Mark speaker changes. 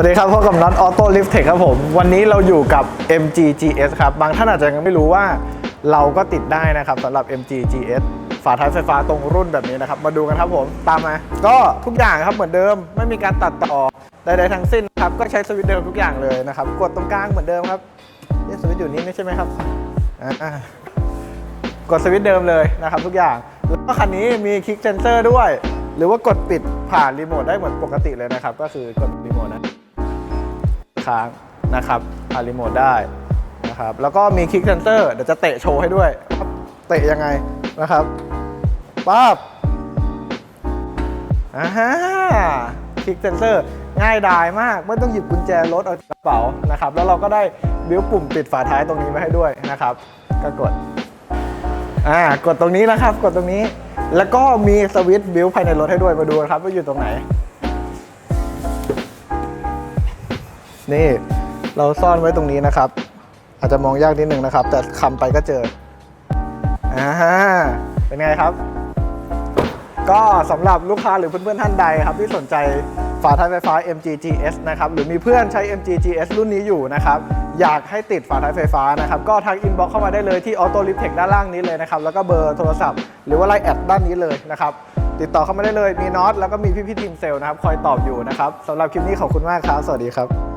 Speaker 1: วัสดีครับพบกับน็อตออโต้ลิฟต์เทคครับผม วันนี้เราอยู่กับ MGGS ครับ บางท่านอาจจะยังไม่รู้ว่าเราก็ติดได้นะครับสำหรับ MGGS ฝาท้ายไฟฟ้าตรงรุ่นแบบนี้นะครับ มาดูกันครับผมตามมา ก็ทุกอย่างครับเหมือนเดิม ไม่มีการตัดต่อใดๆทั้งสิ้นครับ ก็ใช้สวิตช์เดิมทุกอย่างเลยนะครับ กดตรงกลางเหมือนเดิมครับนี่สวิตช์อยู่นี่ไม่ใช่ไหมครับกดสวิตช์เดิมเลยนะครับ ทุกอย่างแล้วก็คันนี้มีคลิกเซนเซอร์ด้วย หรือว่ากดปิดผ่านรีโมทได้เหมือนปกติเลยนะครับ ก็คือกดรีโมทนะ ค้างนะครับผ่านรีโมทได้นะครับแล้วก็มีคลิกเซนเซอร์เดี๋ยวจะเตะโชว์ให้ด้วย เตะยังไงนะครับป๊าบอ่าฮะคลิกเซนเซอร์ง่ายดายมากไม่ต้องหยิบกุญแจรถเอาจากกระเป๋านะครับ แล้วเราก็ได้บิ้วปุ่มปิดฝาท้ายตรงนี้ไว้ให้ด้วยนะครับ ก็กดอ่ากดตรงนี้นะครับ กดตรงนี้ แล้วก็มีสวิตช์บิ้วภายในรถให้ด้วยมาดูครับว่าอยู่ตรงไหน นี่เราซ่อนไว้ตรงนี้นะครับ อาจจะมองยากนิดนึงนะครับ แต่คำไปก็เจออ่าเป็นไงครับ ก็สำหรับลูกค้าหรือเพื่อนๆท่านใดครับ ที่สนใจฝาท้ายไฟฟ้า MGGS นะครับหรือมีเพื่อนใช้ MGGS รุ่นนี้อยู่นะครับอยากให้ติดฝาท้ายไฟฟ้านะครับก็ทักอินบ็อกเข้ามาได้เลยที่ Auto l i f t e c h ด้านล่างนี้เลยนะครับแล้วก็เบอร์โทรศัพท์ หรือว่าไลน์แอดด้านนี้เลยนะครับติดต่อเข้ามาได้เลยมีน็อตแล้วก็มีพี่ๆทีมเซลล์นะครับคอยตอบอยู่นะครับสำหรับคลิปนี้ขอบคุณมากครับ สวัสดีครับ